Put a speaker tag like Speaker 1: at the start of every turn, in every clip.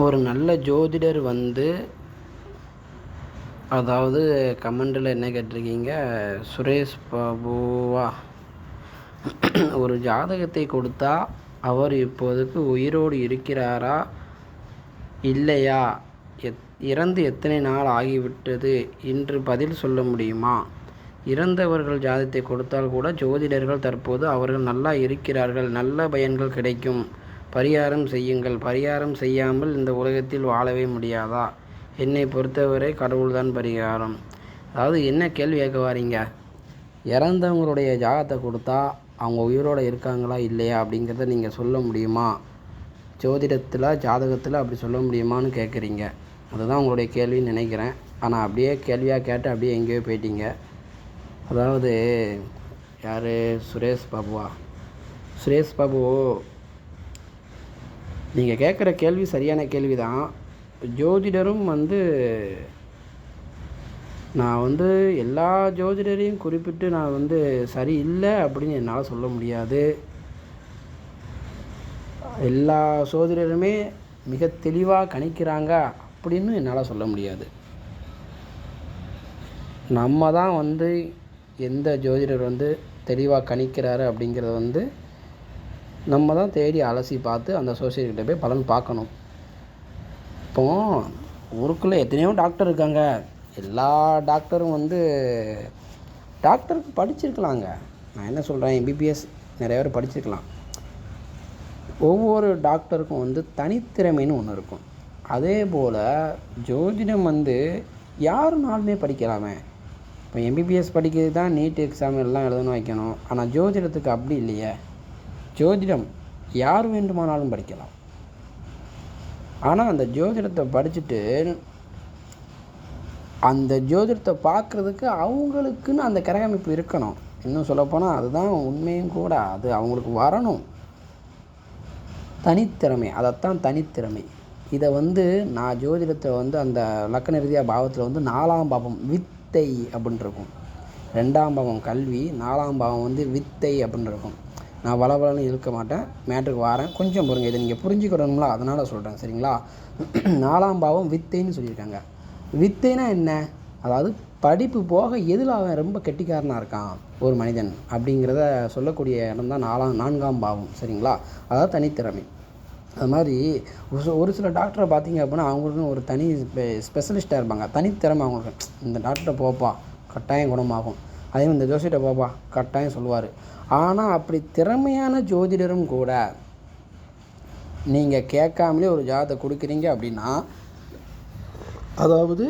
Speaker 1: ஒரு நல்ல ஜோதிடர் வந்து அதாவது கமெண்டில் என்ன கேட்டிருக்கீங்க? சுரேஷ் பாபுவா. ஒரு ஜாதகத்தை கொடுத்தா அவர் இப்போதைக்கு உயிரோடு இருக்கிறாரா? இல்லையா? எத் இறந்து எத்தனை நாள் ஆகிவிட்டது? என்று பதில் சொல்ல முடியுமா? இறந்தவர்கள் ஜாதகத்தை கொடுத்தால் கூட ஜோதிடர்கள் தற்போது அவர்கள் நல்லா இருக்கிறார்கள் நல்ல பயன்கள் கிடைக்கும். பரிகாரம் செய்யுங்கள். பரிகாரம் செய்யாமல் இந்த உலகத்தில் வாழவே முடியாதா? என்னை பொறுத்தவரை கடவுள்தான் பரிகாரம். அதாவது என்ன கேள்வி கேட்க வாரீங்க இறந்தவங்களுடைய ஜாகத்தை கொடுத்தா அவங்க உயிரோடு இருக்காங்களா இல்லையா அப்படிங்கிறத நீங்கள் சொல்ல முடியுமா? ஜோதிடத்தில் ஜாதகத்தில் அப்படி சொல்ல முடியுமான்னு கேட்குறீங்க. அதுதான் உங்களுடைய கேள்வின்னு நினைக்கிறேன். ஆனால் அப்படியே கேள்வியாக கேட்டு அப்படியே எங்கேயோ போயிட்டீங்க. அதாவது யார்? சுரேஷ் பாபுவா? சுரேஷ் பாபு நீங்கள் கேட்குற கேள்வி சரியான கேள்வி தான் ஜோதிடரும் வந்து நான் வந்து எல்லா ஜோதிடரையும் குறிப்பிட்டு நான் வந்து சரி இல்லை அப்படின்னு என்னால் சொல்ல முடியாது. எல்லா சோதிடருமே மிக தெளிவாக கணிக்கிறாங்க அப்படின்னு என்னால் சொல்ல முடியாது. நம்ம தான் வந்து எந்த ஜோதிடர் வந்து தெளிவாக கணிக்கிறாரு அப்படிங்கிறத வந்து நம்ம தான் தேடி அலசி பார்த்து அந்த சோசியல்கிட்ட போய் பலன் பார்க்கணும். இப்போ ஊருக்குள்ளே எத்தனையோ டாக்டர் இருக்காங்க. எல்லா டாக்டரும் வந்து டாக்டருக்கு படிச்சிருக்கலாங்க. நான் என்ன சொல்கிறேன் எம்பிபிஎஸ் நிறைய பேர் படிச்சிருக்கலாம். ஒவ்வொரு டாக்டருக்கும் வந்து தனித்திறமைன்னு ஒன்று இருக்கும். அதே போல் ஜோதிடம் வந்து யாருனாலுமே படிக்கலாமே. இப்போ எம்பிபிஎஸ் படிக்கிறது தான் நீட் எக்ஸாம் எல்லாம் எழுதணும் வைக்கணும். ஆனால் ஜோதிடத்துக்கு அப்படி இல்லையே. ஜோதிடம் யார் வேண்டுமானாலும் படிக்கலாம். ஆனால் அந்த ஜோதிடத்தை படிச்சுட்டு அந்த ஜோதிடத்தை பார்க்குறதுக்கு அவங்களுக்குன்னு அந்த கிரகமைப்பு இருக்கணும். இன்னும் சொல்லப்போனால் அதுதான் உண்மையும் கூட. அது அவங்களுக்கு வரணும். தனித்திறமை. அதைத்தான் தனித்திறமை. இதை வந்து நான் ஜோதிடத்தை வந்து அந்த லக்கண ரீதியாக பாவத்தில் வந்து நாலாம் பாவம் வித்தை அப்படின்ட்டு இருக்கும் ரெண்டாம் பாவம் கல்வி நாலாம் பாவம் வந்து வித்தை அப்படின்னு இருக்கும் நான் வளவலன்னு இழுக்க மாட்டேன். மேட்ருக்கு வரேன். கொஞ்சம் பொறுங்க. இதை நீங்கள் புரிஞ்சுக்கிடணும்ல அதனால் சொல்கிறேன் சரிங்களா? நாலாம் பாவம் வித்தைன்னு சொல்லியிருக்காங்க. வித்தைனா என்ன? அதாவது படிப்பு போக எதில் அவன் ரொம்ப கெட்டிக்காரனாக இருக்கான்? ஒரு மனிதன் அப்படிங்கிறத சொல்லக்கூடிய இடம் தான் நாலாம் நான்காம் பாவம். சரிங்களா? அதாவது தனித்திறமை. அது மாதிரி ஒரு ஒரு சில டாக்டரை பார்த்தீங்க அப்படின்னா அவங்களுக்குன்னு ஒரு தனி ஸ்பெ ஸ்பெஷலிஸ்ட்டாக இருப்பாங்க. தனித்திறமை அவங்களுக்கு. இந்த டாக்டரை போப்பா. கட்டாயம் குணமாகும். அதே இந்த ஜோசியிட்ட பாப்பா கட்டாயம் சொல்லுவார். ஆனால் அப்படி திறமையான ஜோதிடரும் கூட நீங்கள் கேட்காமலே ஒரு ஜாதத்தை கொடுக்குறீங்க அப்படின்னா அதாவது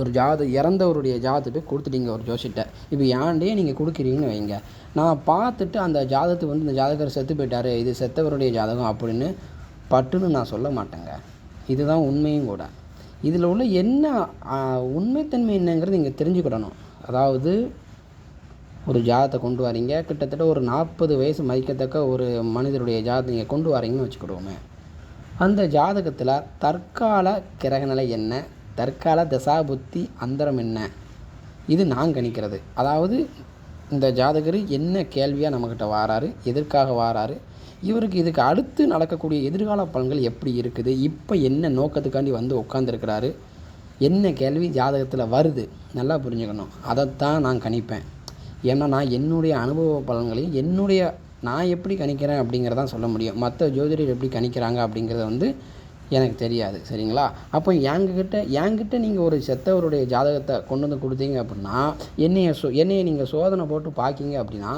Speaker 1: ஒரு ஜாத இறந்தவருடைய ஜாதத்தை கொடுத்துட்டீங்க ஒரு ஜோசிட்ட இப்போ ஏன்டே நீங்கள் கொடுக்குறீங்கன்னு வைங்க. நான் பார்த்துட்டு அந்த ஜாதத்தை வந்து இந்த ஜாதகர் செத்து போயிட்டாரு இது செத்தவருடைய ஜாதகம் அப்படின்னு பட்டுன்னு நான் சொல்ல மாட்டேங்க. இதுதான் உண்மையும் கூட. இதில் உள்ள என்ன உண்மைத்தன்மை என்னங்கிறது நீங்கள் தெரிஞ்சுக்கிடணும். அதாவது ஒரு ஜாதத்தை கொண்டு வரீங்க. கிட்டத்தட்ட ஒரு நாற்பது வயசு மதிக்கத்தக்க ஒரு மனிதருடைய ஜாதத்தை நீங்கள் கொண்டு வரீங்கன்னு வச்சுக்கிடுவோமே. அந்த ஜாதகத்தில் தற்கால கிரகநிலை என்ன? தற்கால தசாபுத்தி அந்தரம் என்ன? இது நான் கணிக்கிறது. அதாவது இந்த ஜாதகர் என்ன கேள்வியாக நம்மக்கிட்ட வாராரு? எதற்காக வாராரு? இவருக்கு இதுக்கு அடுத்து நடக்கக்கூடிய எதிர்கால பலன்கள் எப்படி இருக்குது? இப்போ என்ன நோக்கத்துக்காண்டி வந்து உட்காந்துருக்கிறாரு என்ன கேள்வி ஜாதகத்தில் வருது நல்லா புரிஞ்சுக்கணும். அதைத்தான் நான் கணிப்பேன். ஏன்னா நான் என்னுடைய அனுபவ பலன்களையும் என்னுடைய நான் எப்படி கணிக்கிறேன் அப்படிங்கிறதான் சொல்ல முடியும். மற்ற ஜோதிடர் எப்படி கணிக்கிறாங்க அப்படிங்கிறத வந்து எனக்கு தெரியாது சரிங்களா? அப்போ என்கிட்ட என்கிட்ட நீங்கள் ஒரு செத்தவருடைய ஜாதகத்தை கொண்டு வந்து கொடுத்தீங்க அப்படின்னா என்னைய சோ என்னையை நீங்கள் சோதனை போட்டு பார்க்கிங்க அப்படின்னா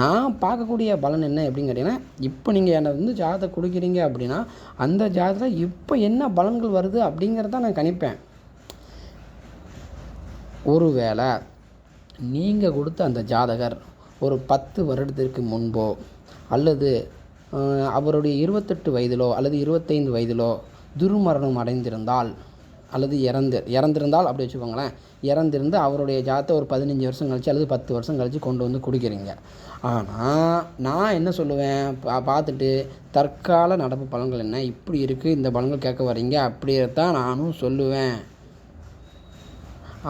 Speaker 1: நான் பார்க்கக்கூடிய பலன் என்ன எப்படின்னு கேட்டிங்கன்னா இப்போ நீங்கள் என்னை வந்து ஜாதகத்தை கொடுக்குறீங்க அப்படின்னா அந்த ஜாதகத்தில் இப்போ என்ன பலன்கள் வருது அப்படிங்கிறத நான் கணிப்பேன். ஒருவேளை நீங்கள் கொடுத்த அந்த ஜாதகர் ஒரு பத்து வருடத்திற்கு முன்போ அல்லது அவருடைய இருபத்தெட்டு வயதிலோ அல்லது இருபத்தைந்து வயதிலோ துர்மரணம் அடைந்திருந்தால் அல்லது இறந்து இறந்திருந்தால் அப்படி வச்சுக்கோங்களேன் இறந்திருந்து அவருடைய ஜாதத்தை ஒரு பதினஞ்சு வருஷம் கழித்து அல்லது பத்து வருஷம் கழித்து கொண்டு வந்து குடிக்கிறீங்க. ஆனால் நான் என்ன சொல்லுவேன்? பா பார்த்துட்டு தற்கால நடப்பு பலன்கள் என்ன? இப்படி இருக்குது இந்த பலன்கள் கேட்க வரீங்க அப்படியே தான் நானும் சொல்லுவேன்.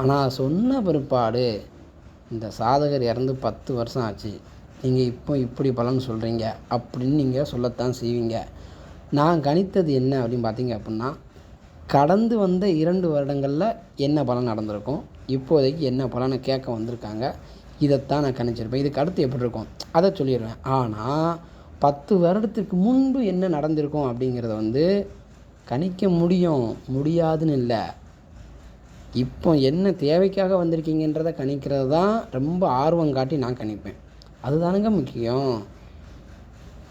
Speaker 1: ஆனால் சொன்ன பிற்பாடு இந்த சாதகர் இறந்து பத்து வருஷம் ஆச்சு. நீங்கள் இப்போ இப்படி பலன் சொல்கிறீங்க அப்படின்னு நீங்கள் சொல்லத்தான் செய்வீங்க. நான் கணித்தது என்ன அப்படின்னு பார்த்தீங்க அப்படின்னா கடந்து வந்த இரண்டு வருடங்களில் என்ன பலன் நடந்திருக்கும்? இப்போதைக்கு என்ன பலனை கேட்க வந்திருக்காங்க. இதைத்தான் நான் கணிச்சிருப்பேன். இதுக்கு அடுத்து எப்படி இருக்கும்? அதை சொல்லிடுவேன் ஆனால் பத்து வருடத்துக்கு முன்பு என்ன நடந்திருக்கும் அப்படிங்கிறத வந்து கணிக்க முடியும். முடியாதுன்னு இல்லை. இப்போ என்ன தேவைக்காக வந்திருக்கீங்கன்றதை கணிக்கிறது தான் ரொம்ப ஆர்வம் காட்டி நான் கணிப்பேன். அதுதானுங்க முக்கியம்.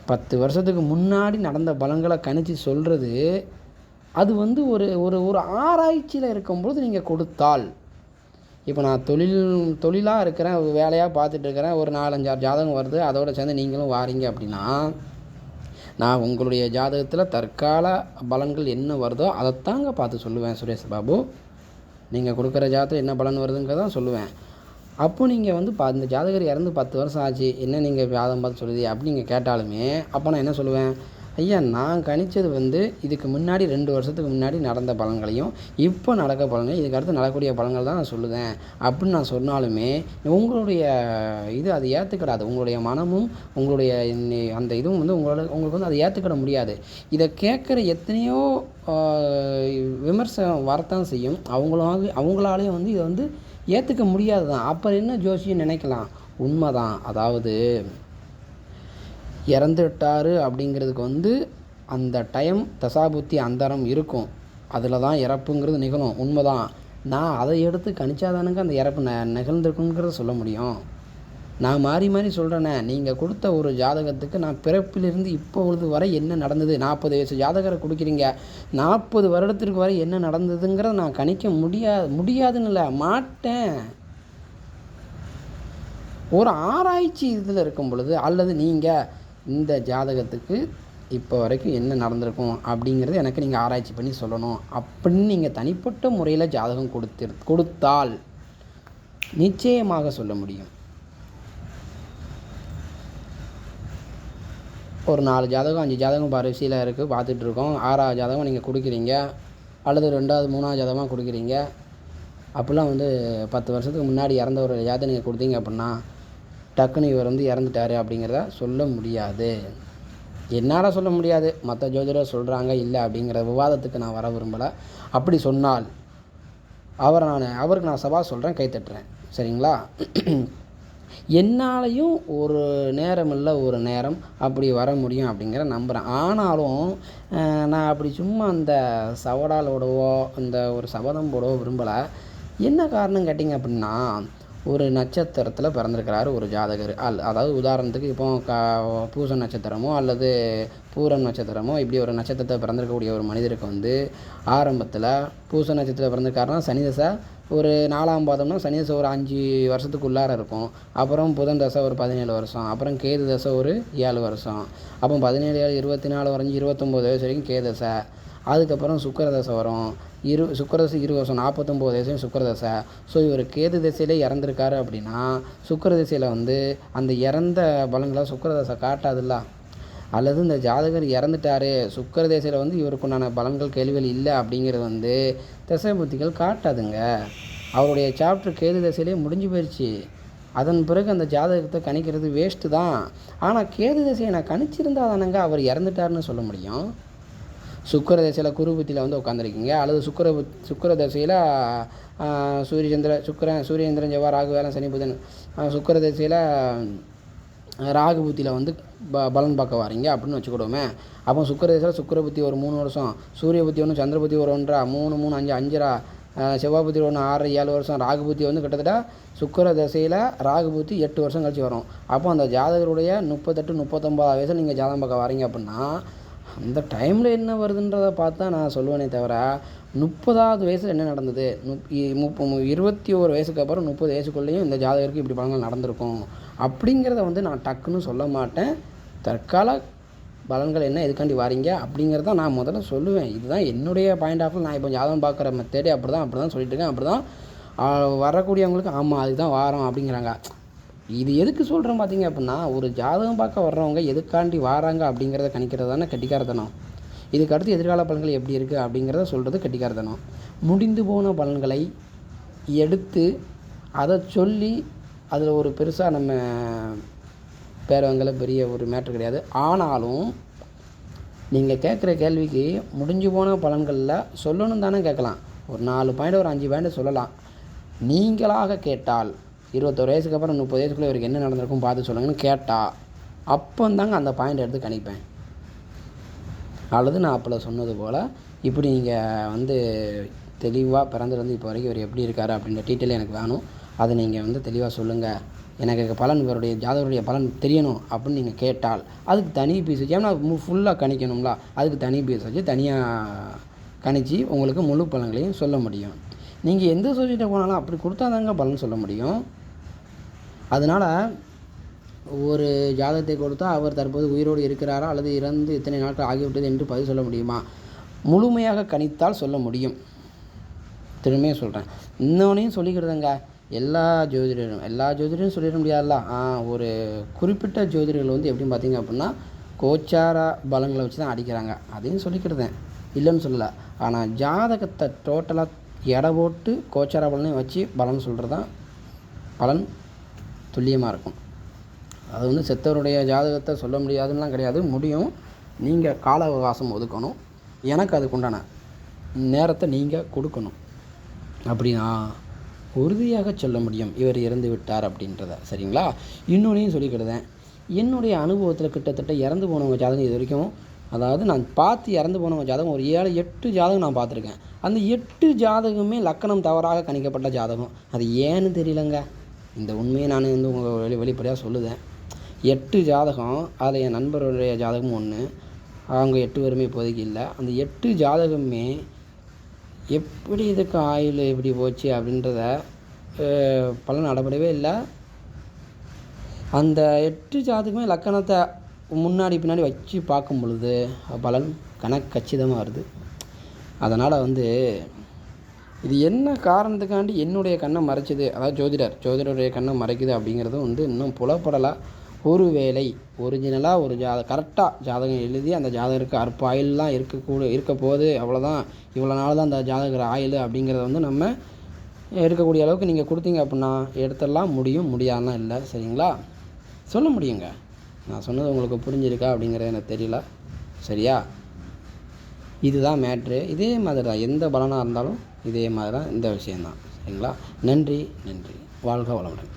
Speaker 1: பத்து வருஷத்துக்கு முன்னாடி நடந்த பலன்களை கணித்து சொல்கிறது அது வந்து ஒரு ஒரு ஒரு ஆராய்ச்சியில் இருக்கும்பொழுது நீங்கள் கொடுத்தால். இப்போ நான் தொழில் தொழிலாக இருக்கிறேன் ஒரு வேலையாக பார்த்துட்டு இருக்கிறேன் ஒரு நாலஞ்சாறு ஜாதகம் வருது அதோட சேர்ந்து நீங்களும் வாரீங்க அப்படின்னா நான் உங்களுடைய ஜாதகத்தில் தற்கால பலன்கள் என்ன வருதோ அதைத்தாங்க பார்த்து சொல்லுவேன் சுரேஷ் பாபு. நீங்கள் கொடுக்குற ஜாதகத்தில் என்ன பலன் வருதுங்கிறதான் சொல்லுவேன். அப்போ நீங்கள் வந்து பா இந்த ஜாதகர் இறந்து பத்து வருஷம் ஆச்சு என்ன நீங்கள் ஜாதகம் பார்த்து சொல்லுது அப்படின்னு நீங்கள் கேட்டாலுமே அப்போ நான் என்ன சொல்லுவேன்? ஐயா நான் கணித்தது வந்து இதுக்கு முன்னாடி ரெண்டு வருஷத்துக்கு முன்னாடி நடந்த பலன்களையும் இப்போ நடக்க பலன்களையும் இதுக்கு அடுத்து நடக்கக்கூடிய பலன்கள் தான் நான் சொல்லுவேன் அப்படின்னு நான் சொன்னாலுமே உங்களுடைய இது அதை ஏற்றுக்கிடாது உங்களுடைய மனமும் உங்களுடைய அந்த இதுவும் வந்து உங்களோட உங்களுக்கு வந்து அதை ஏற்றுக்கிட முடியாது. இதை கேட்குற எத்தனையோ விமர்சனம் வரத்தான் செய்யும். அவங்களாக அவங்களாலேயும் வந்து இதை வந்து ஏற்றுக்க முடியாது தான் அப்புறம் என்ன ஜோசியம் நினைக்கலாம்? உண்மைதான். அதாவது இறந்துட்டாரு அப்படிங்கிறதுக்கு வந்து அந்த டைம் தசாபுத்தி அந்தரம் இருக்கும். அதில் தான் இறப்புங்கிறது நிகழும். உண்மைதான். நான் அதை எடுத்து கணிச்சாதானுங்க அந்த இறப்பு ந நிகழ்ந்திருக்குங்கிறத சொல்ல முடியும். நான் மாறி மாறி சொல்கிறேனே நீங்கள் கொடுத்த ஒரு ஜாதகத்துக்கு நான் பிறப்பிலிருந்து இப்பொழுது வரை என்ன நடந்தது? நாற்பது வயசு ஜாதகரை கொடுக்குறீங்க. நாற்பது வருடத்திற்கு வரை என்ன நடந்ததுங்கிறத நான் கணிக்க முடியாது முடியாதுன்னு இல்லை மாட்டேன். ஒரு ஆராய்ச்சி இதில் இருக்கும் பொழுது அல்லது நீங்கள் இந்த ஜாதகத்துக்கு இப்போ வரைக்கும் என்ன நடந்திருக்கும் அப்படிங்கிறது எனக்கு நீங்கள் ஆராய்ச்சி பண்ணி சொல்லணும். அப்படின்னு நீங்கள் தனிப்பட்ட முறையில் ஜாதகம் கொடுத்து கொடுத்தால் நிச்சயமாக சொல்ல முடியும். ஒரு நாலு ஜாதகம் அஞ்சு ஜாதகம் பரிசீல இருக்குது பார்த்துட்ருக்கோம் ஆறாவது ஜாதகம் நீங்கள் கொடுக்குறீங்க. அல்லது ரெண்டாவது மூணாவது ஜாதகமாக கொடுக்குறீங்க. அப்படிலாம் வந்து பத்து வருஷத்துக்கு முன்னாடி இறந்த ஒரு ஜாதகம் நீங்கள் கொடுத்தீங்க அப்படின்னா டக்குன்னு இவர் வந்து இறந்துட்டாரு அப்படிங்கிறத சொல்ல முடியாது. என்னால் சொல்ல முடியாது. மற்ற ஜோதிடர் சொல்கிறாங்க இல்லை அப்படிங்கிற விவாதத்துக்கு நான் வர விரும்பலை. அப்படி சொன்னால் அவரை நான் அவருக்கு நான் சவால் சொல்கிறேன் கைத்தட்டுறேன் சரிங்களா? என்னாலையும் ஒரு நேரம் இல்லை ஒரு நேரம் அப்படி வர முடியும் அப்படிங்கிற நம்புகிறேன் ஆனாலும் நான் அப்படி சும்மா அந்த சவடாலோடவோ அந்த ஒரு சபதம் போடவோ விரும்பலை. என்ன காரணம் கேட்டிங்க அப்படின்னா ஒரு நட்சத்திரத்தில் பிறந்திருக்கிறாரு ஒரு ஜாதகர். அல் அதாவது உதாரணத்துக்கு இப்போ க பூச நட்சத்திரமோ அல்லது பூரம் நட்சத்திரமோ இப்படி ஒரு நட்சத்திரத்தை பிறந்திருக்கக்கூடிய ஒரு மனிதருக்கு வந்து ஆரம்பத்தில் பூச நட்சத்திரத்தில் பிறந்திருக்காருன்னா சனி தசை ஒரு நாலாம் பாதம்னா சனி தசை ஒரு அஞ்சு வருஷத்துக்குள்ளார இருக்கும். அப்புறம் புதன் தசை ஒரு பதினேழு வருஷம். அப்புறம் கேது தசை ஒரு ஏழு வருஷம். அப்போ பதினேழு ஏழு இருபத்தி நாலு வரைஞ்சி இருபத்தொம்போது வயசு வரைக்கும் கேது தசை. அதுக்கப்புறம் சுக்கரதசை வரும். இரு சுக்கரதசை இரு வருஷம் நாற்பத்தொம்போது வயசுலையும் சுக்கரதசை. ஸோ இவர் கேது திசையிலே இறந்துருக்காரு அப்படின்னா சுக்கர திசையில் வந்து அந்த இறந்த பலன்களை சுக்கரதசை காட்டாதுல்ல. அல்லது இந்த ஜாதகர் இறந்துட்டாரு சுக்கர திசையில் வந்து இவருக்குண்டான பலன்கள் கேள்விகள் இல்லை அப்படிங்கிறது வந்து திசை புத்திகள் காட்டாதுங்க. அவருடைய சாப்டர் கேது திசையிலே முடிஞ்சு போயிடுச்சு அதன் பிறகு அந்த ஜாதகத்தை கணிக்கிறது வேஸ்ட்டு தான். ஆனால் கேது திசையை நான் கணிச்சிருந்தா தானங்க அவர் இறந்துட்டாருன்னு சொல்ல முடியும். சுக்கர தசையில் குரு புத்தியில் வந்து உட்காந்துருக்கீங்க அல்லது சுக்கர சுக்கர தசையில் சூரிய சந்திர சுக்கரன் சூரியந்திரன் செவ்வாய் ராகு வேலை சனி புதன் சுக்கர சுக்கிர தசையில் ராகு புத்தியில் வந்து ப பலன் பார்க்க வரீங்க அப்படின்னு வச்சுக்கிடுவோமே. அப்போ சுக்கர தசையில் சுக்கர புத்தி ஒரு மூணு வருஷம் சூரிய புத்தி ஒன்று சந்திர புத்தி ஒரு ஒன்றா மூணு மூணு அஞ்சு அஞ்சரா ஆஹ் செவ்வாய் புத்தி ஒன்று ஆறு ஏழு வருஷம் ராகு புத்தி வந்து கிட்டத்தட்ட சுக்கர தசையில் ராகு புத்தி எட்டு வருஷம் கழிச்சு வரும். அப்போ அந்த ஜாதகருடைய முப்பத்தெட்டு முப்பத்தொம்பது வயசில் நீங்கள் ஜாதகம் பார்க்க வரீங்க அப்படின்னா அந்த டைமில் என்ன வருதுன்றதை பார்த்தா நான் சொல்லுவேனே தவிர முப்பதாவது வயசில் என்ன நடந்தது? முப் இ- முப்ப மு- இருபத்தி ஒரு வயசுக்கு அப்புறம் முப்பது வயசுக்குள்ளேயும் இந்த ஜாதகருக்கு இப்படி பலன்கள் நடந்திருக்கும். அப்படிங்கிறத வந்து நான் டக்குன்னு சொல்ல மாட்டேன். தற்கால பலன்கள் என்ன எதுக்காண்டி வாரீங்க? அப்படிங்கிறத நான் முதல்ல சொல்லுவேன். இதுதான் என்னுடைய பாயிண்ட் ஆஃப் நான் இப்போ ஜாதகம் பார்க்குற மெத்தேடே அப்படி தான் அப்படி தான் சொல்லிட்டு இருக்கேன். அப்படி தான் வரக்கூடியவங்களுக்கு ஆமாம் அதுக்கு தான் வாரம் அப்படிங்கிறாங்க. இது எதுக்கு சொல்கிறேன் பார்த்தீங்க அப்படின்னா ஒரு ஜாதகம் பார்க்க வர்றவங்க எதுக்காண்டி வாராங்க அப்படிங்கிறத கணிக்கிறது தானே கட்டிக்காரத்தனம் இதுக்கு அடுத்து எதிர்கால பலன்கள் எப்படி இருக்குது அப்படிங்கிறத சொல்கிறது கட்டிக்காரத்தனம் முடிந்து போன பலன்களை எடுத்து அதை சொல்லி அதில் ஒரு பெருசாக நம்ம பேரவங்கள பெரிய ஒரு மேட்ரு கிடையாது. ஆனாலும் நீங்கள் கேட்குற கேள்விக்கு முடிஞ்சு போன பலன்களில் சொல்லணும் தானே கேட்கலாம். ஒரு நாலு பாயிண்ட் ஒரு அஞ்சு பாயிண்ட் சொல்லலாம். நீங்களாக கேட்டால் இருபத்தோரு வயசுக்கு அப்புறம் முப்பது வயசுக்குள்ளே இவருக்கு என்ன நடந்திருக்கும் பார்த்து சொல்லுங்கன்னு கேட்டால் அப்போ தாங்க அந்த பாயிண்ட் எடுத்து கணிப்பேன். அல்லது நான் அப்போ சொன்னது போல் இப்படி நீங்கள் வந்து தெளிவாக பிறந்ததுலேருந்து இப்போ வரைக்கும் இவர் எப்படி இருக்கார் அப்படின்ற டீட்டெயில் எனக்கு வேணும். அதை நீங்கள் வந்து தெளிவாக சொல்லுங்கள் எனக்கு பலன் இவருடைய ஜாதகருடைய பலன் தெரியணும் அப்படின்னு நீங்கள் கேட்டால் அதுக்கு தனி பீஸ் வச்சு ஏன்னா ஃபுல்லாக கணிக்கணும்ல அதுக்கு தனி பீஸ் வச்சு தனியாக கணிச்சு உங்களுக்கு முழு பலன்களையும் சொல்ல முடியும். நீங்கள் எந்த சோசியத்தை போனாலும் அப்படி கொடுத்தா தாங்க பலன் சொல்ல முடியும். அதனால் ஒரு ஜாதகத்தை கொடுத்தா அவர் தற்போது உயிரோடு இருக்கிறாரா அல்லது இறந்து இத்தனை நாட்கள் ஆகிவிட்டது என்று பதில் சொல்ல முடியுமா? முழுமையாக கணித்தால் சொல்ல முடியும். திரும்பியும் சொல்கிறேன் இன்னொன்னையும் சொல்லிக்கிறதுங்க. எல்லா ஜோதிடரும் எல்லா ஜோதிடரும் சொல்லிட முடியாதுல்ல. ஒரு குறிப்பிட்ட ஜோதிடர்கள் வந்து எப்படின்னு பார்த்தீங்க அப்படின்னா கோச்சார பலங்களை வச்சு தான் அடிக்கிறாங்க. அதையும் சொல்லிக்கிறதேன். இல்லைன்னு சொல்லலை. ஆனால் ஜாதகத்தை டோட்டலாக எடை போட்டு கோச்சார பலனையும் வச்சு பலன் சொல்கிறது தான் பலன். துல்லியமாக இருக்கும் அது வந்து செத்தவருடைய ஜாதகத்தை சொல்ல முடியாதுன்னெலாம் கிடையாது. முடியும். நீங்கள் கால அவகாசம் ஒதுக்கணும். எனக்கு அதுக்குண்டான நேரத்தை நீங்கள் கொடுக்கணும். அப்படின்னா உறுதியாக சொல்ல முடியும். இவர் இறந்து விட்டார் அப்படின்றத. சரிங்களா? இன்னொன்றையும் சொல்லிக்கிடுதேன். என்னுடைய அனுபவத்தில் கிட்டத்தட்ட இறந்து போனவங்க ஜாதகம் இது வரைக்கும் அதாவது நான் பார்த்து இறந்து போனவங்க ஜாதகம் ஒரு ஏழு எட்டு ஜாதகம் நான் பார்த்துருக்கேன். அந்த எட்டு ஜாதகமே லக்கணம் தவறாக கணிக்கப்பட்ட ஜாதகம். அது ஏன்னு தெரியலங்க? இந்த உண்மையை நான் வந்து உங்கள் வெளி வெளிப்படையாக சொல்லுதேன். எட்டு ஜாதகம் அதில் என் நண்பருடைய ஜாதகம் ஒன்று அவங்க எட்டு பேருமே இப்போதைக்கு இல்லை. அந்த எட்டு ஜாதகமே எப்படி இதுக்கு ஆயுள் எப்படி போச்சு அப்படின்றத பலன் அடப்படவே இல்லை. அந்த எட்டு ஜாதகமே லக்கணத்தை முன்னாடி பின்னாடி வச்சு பார்க்கும் பொழுது பலன் கணக்கு கச்சிதமாக வருது. அதனால் வந்து இது என்ன காரணத்துக்காண்டி என்னுடைய கண்ணை மறைச்சிது? அதாவது ஜோதிடர் ஜோதிடருடைய கண்ணை மறைக்குது அப்படிங்கிறது வந்து இன்னும் புலப்படலை. ஒருவேளை ஒரிஜினலாக ஒரு ஜாத கரெக்டாக ஜாதகம் எழுதி அந்த ஜாதகருக்கு அற்ப ஆயுள்லாம் இருக்கக்கூட இருக்க போகுது அவ்வளோதான் இவ்வளோ நாள் தான் அந்த ஜாதகர் ஆயுள் அப்படிங்கிறத வந்து நம்ம இருக்கக்கூடிய அளவுக்கு நீங்கள் கொடுத்தீங்க அப்படின்னா எடுத்துடலாம். முடியும். முடியாதுலாம் இல்லை. சரிங்களா? சொல்ல முடியுங்க. நான் சொன்னது உங்களுக்கு புரிஞ்சிருக்கா அப்படிங்கிறது எனக்கு தெரியல. சரியா? இதுதான் மேட்ரு இதே மாதிரி தான் எந்த பலனாக இருந்தாலும் இதே மாதிரி தான் இந்த விஷயந்தான் சரிங்களா? நன்றி நன்றி. வாழ்க வளமுடன்.